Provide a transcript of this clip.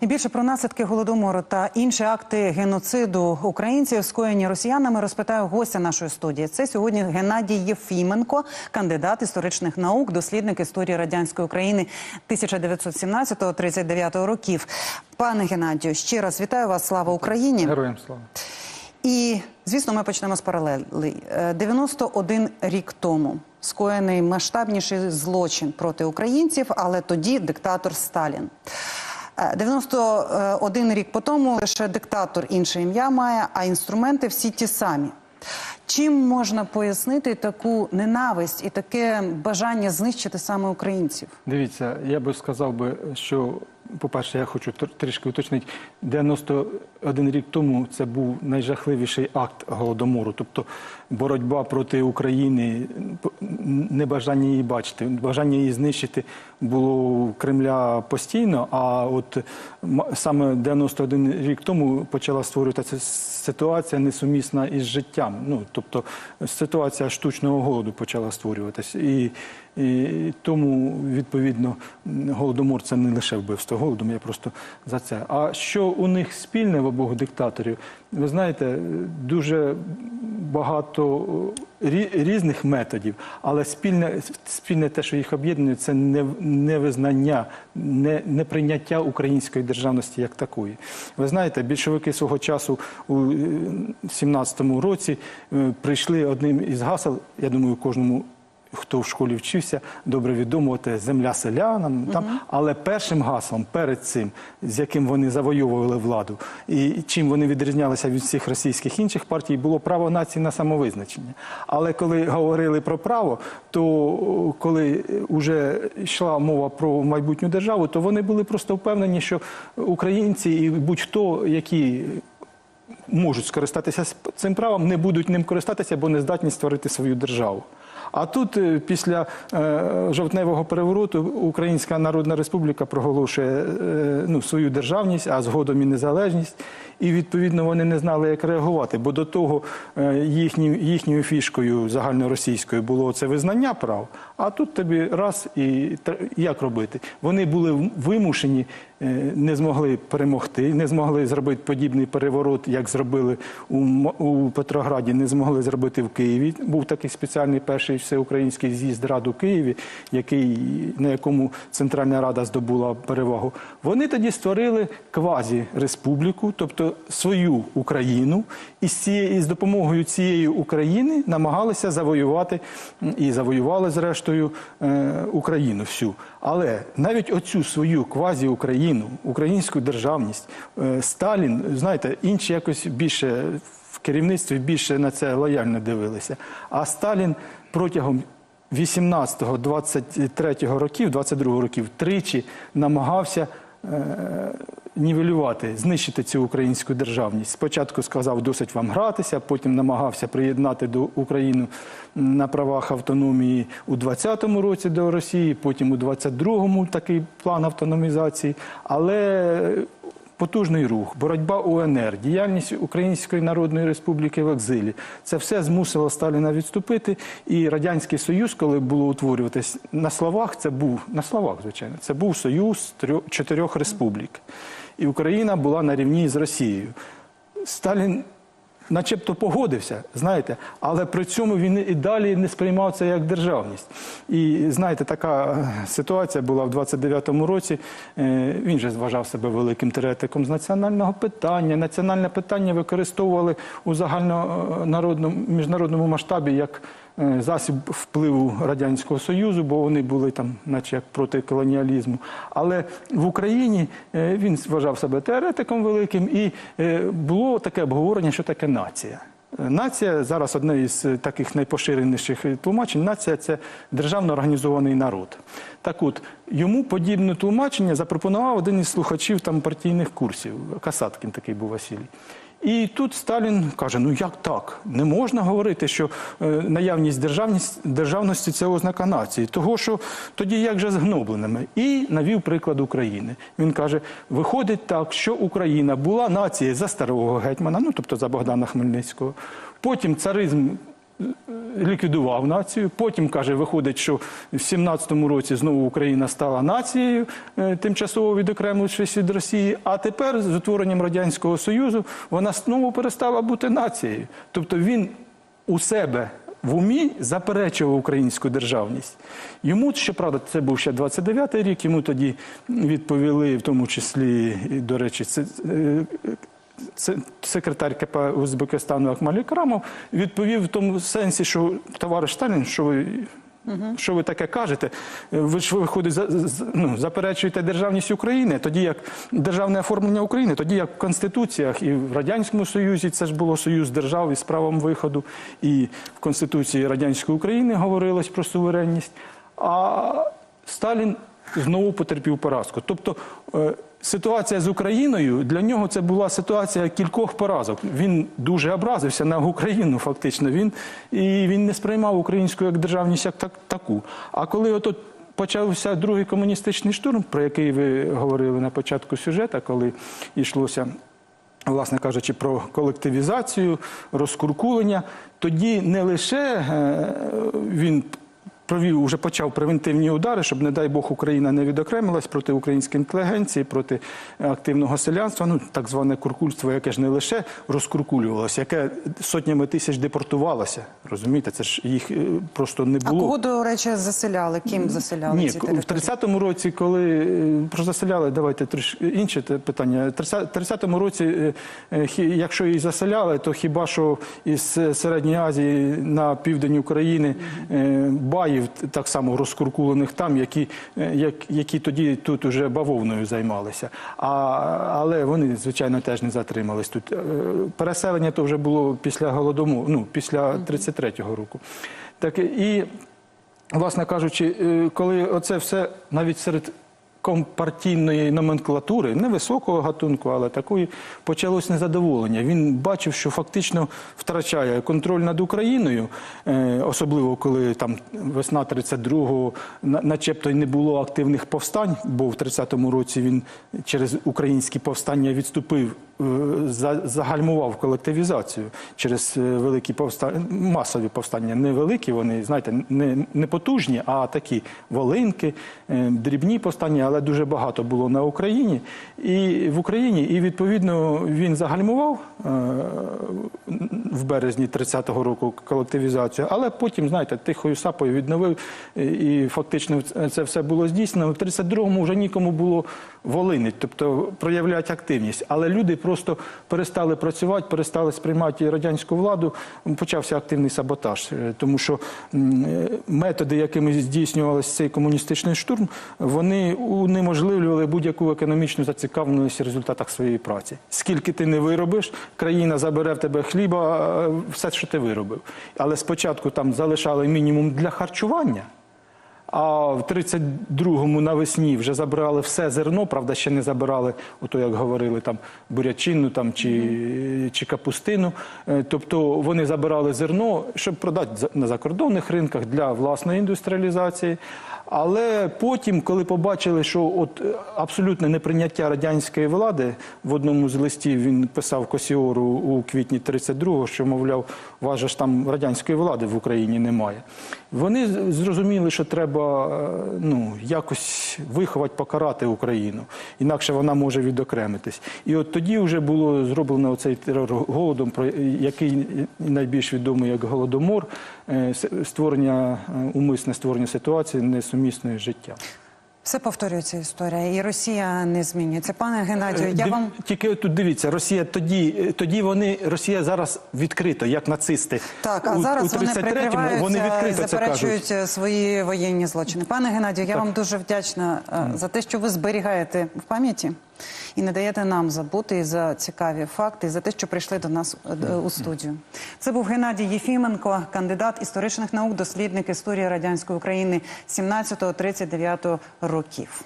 І більше про наслідки голодомору та інші акти геноциду українців, скоєні росіянами, розпитаю гостя нашої студії. Це сьогодні Геннадій Єфіменко, кандидат історичних наук, дослідник історії радянської України 1917-39 років. Пане Геннадію, ще раз вітаю вас. Слава Україні! Героям слава. І звісно, ми почнемо з паралелей. Е, 91 рік тому скоєний масштабніший злочин проти українців, але тоді диктатор Сталін. Е, 91 рік по тому лише диктатор інше ім'я має, а інструменти всі ті самі. Чим можна пояснити таку ненависть і таке бажання знищити саме українців? Дивіться, я би сказав би, що, по-перше, я хочу трішки уточнити, 91 рік тому це був найжахливіший акт голодомору, тобто боротьба проти України, небажання її бачити, бажання її знищити було у Кремля постійно. А от саме 91 рік тому почала створюватися ситуація несумісна із життям. Ну тобто ситуація штучного голоду почала створюватися. І, тому відповідно голодомор це не лише вбивство голодом. Я просто за це. А що у них спільне в обох диктаторів? Ви знаєте, дуже багато різних методів, але спільне, спільне те, що їх об'єднує, це не- невизнання, не, неприйняття української державності як такої. Ви знаєте, більшовики свого часу у 17-му році е, прийшли одним із гасел, я думаю, кожному. Хто в школі вчився, добре відомо, те земля селянам. Там, але першим гаслом перед цим, з яким вони завойовували владу, і чим вони відрізнялися від всіх російських інших партій, було право нації на самовизначення. Але коли говорили про право, то коли вже йшла мова про майбутню державу, то вони були просто впевнені, що українці і будь-хто, які можуть скористатися цим правом, не будуть ним користатися, бо не здатні створити свою державу. А тут е, після е, жовтневого перевороту Українська Народна Республіка проголошує е, ну, свою державність, а згодом і незалежність. І відповідно вони не знали, як реагувати. Бо до того е, їхньою фішкою загальноросійською було це визнання прав. А тут тобі раз і як робити? Вони були вимушені, е, не змогли перемогти, не змогли зробити подібний переворот, як зробили у, у Петрограді, не змогли зробити в Києві. Був такий спеціальний перший всеукраїнський з'їзд рад у Києві, який, на якому Центральна Рада здобула перевагу. Вони тоді створили квазі-республіку, тобто свою Україну, і з, цієї, з допомогою цієї України намагалися завоювати і завоювали, зрештою, е, Україну всю. Але навіть оцю свою квазі-Україну, українську державність, е, Сталін, знаєте, інші якось більше в керівництві більше на це лояльно дивилися. А Сталін протягом 18-23 років, 22 років, тричі намагався е, нівелювати, знищити цю українську державність. Спочатку сказав, досить вам гратися, потім намагався приєднати до України на правах автономії у 20-му році до Росії, потім у 22-му такий план автономізації. Але потужний рух, боротьба УНР, діяльність Української Народної Республіки в екзилі. Це все змусило Сталіна відступити. І Радянський Союз, коли було утворюватись на словах, це був на словах, звичайно, це був союз трьох- чотирьох республік. І Україна була на рівні з Росією. Сталін начебто погодився, знаєте, але при цьому він і далі не сприймав це як державність. І знаєте, така ситуація була в 29-му році. Е, Він же вважав себе великим теоретиком з національного питання. Національне питання використовували у загальнонародному міжнародному масштабі як засіб впливу радянського союзу, бо вони були там, наче як проти колоніалізму. Але в Україні е, він вважав себе теоретиком великим, і е, було таке обговорення, що таке нація. Е, Нація зараз одне із е, таких найпоширеніших е, тлумачень. Нація це державно організований народ. Так от йому подібне тлумачення запропонував один із слухачів там партійних курсів. Касаткін такий був Василій. І тут Сталін каже: ну як так? Не можна говорити, що е, наявність державності це ознака нації. Того, що тоді як же згнобленими. І навів приклад України. Він каже: виходить так, що Україна була нацією за старого гетьмана, ну тобто за Богдана Хмельницького. Потім царизм ліквідував націю. Потім каже, виходить, що в 17-му році знову Україна стала нацією, е, тимчасово відокремившись від Росії. А тепер з утворенням радянського союзу вона знову перестала бути нацією. Тобто він у себе. В умі заперечував українську державність. Йому, щоправда, це був ще 29-й рік, йому тоді відповіли, в тому числі, до речі, це, е, секретар КП Узбекистану Акмаль Крамов відповів в тому сенсі, що товариш Сталін, що ви. Що ви таке кажете? Ви ж виходить, за- ну, заперечуєте державність України, тоді як державне оформлення України, тоді як в Конституціях і в Радянському Союзі це ж було Союз держав із правом виходу, і в Конституції Радянської України говорилось про суверенність. А Сталін знову потерпів поразку. Тобто е, ситуація з Україною для нього це була ситуація кількох поразок. Він дуже образився на Україну, фактично. Він і він не сприймав українську як державність як так, таку. А коли ото почався другий комуністичний штурм, про який ви говорили на початку сюжета, коли йшлося власне кажучи, про колективізацію, розкуркулення, тоді не лише е, він провів, вже почав превентивні удари, щоб, не дай Бог, Україна не відокремилась проти української інтелігенції, проти активного селянства, ну так зване куркульство, яке ж не лише розкуркулювалося, яке сотнями тисяч депортувалося. Розумієте, це ж їх е, просто не А було. кого, до речі, заселяли? Ким заселяли Ні, ці к- в території? 30-му році, коли е, прозаселяли, давайте трішки інше питання. В 30 30-му році, е, е, якщо і заселяли, то хіба що із е, Середньої Азії на південь України е, баїв так само розкуркулених там, які, е, як, які тоді тут уже бавовною займалися. А, але вони, звичайно, теж не затримались тут. Е, Переселення то вже було після голодомору, ну, після 33-го року. Так і власне кажучи, е, коли оце все навіть серед компартійної номенклатури, невисокого гатунку, але такої, почалось незадоволення. Він бачив, що фактично втрачає контроль над Україною, е, особливо коли там весна 32-го, начебто й не було активних повстань, бо в 30-му році він через українські повстання відступив е, загальмував колективізацію через е, великі повстання, масові повстання. Не великі, вони, знаєте, не, потужні, а такі волинки, дрібні повстання, але дуже багато було на Україні. І в Україні, і відповідно він загальмував в березні 30-го року колективізацію, але потім, знаєте, тихою сапою відновив, е, і фактично це все було здійснено. В 32-му вже нікому було волинить, тобто проявляти активність. Але люди просто перестали працювати, перестали сприймати радянську владу. Почався активний саботаж, Е, тому що е, методи, якими здійснювався цей комуністичний штурм, вони унеможливлювали будь-яку економічну зацікавленість в результатах своєї праці. Скільки ти не виробиш, країна забере в тебе хліба, е, все, що ти виробив. Але спочатку там залишали мінімум для харчування. А в 32-му навесні вже забрали все зерно, правда, ще не забирали, ото як говорили, там бурячину там, чи, чи капустину. Е, Тобто вони забирали зерно, щоб продати на закордонних ринках для власної індустріалізації. Але потім, коли побачили, що от е, абсолютне неприйняття радянської влади, в одному з листів він писав Косіору у квітні 32-го, що, мовляв, вас же ж там радянської влади в Україні немає. Вони зрозуміли, що треба е, ну, якось виховати, покарати Україну, інакше вона може відокремитись. І от тоді вже було зроблено цей терор голодом, про який найбільш відомий як голодомор, е, створення е, умисне створення ситуації несумісної з життям. Все повторюється історія, і Росія не змінюється. Пане Геннадію, я Див- вам Тільки тут дивіться, Росія тоді, е, тоді вони, Росія зараз відкрита, як нацисти. так, а У- зараз у вони 33-му прикриваються вони відкрито це заперечують кажуть. е, свої воєнні злочини. Пане Геннадію, я вам дуже вдячна е, за те, що ви зберігаєте в пам'яті і не даєте нам забути за цікаві факти, і за те, що прийшли до нас е, у студію. Це був Геннадій Єфіменко, кандидат історичних наук, дослідник історії радянської України 17-39 років.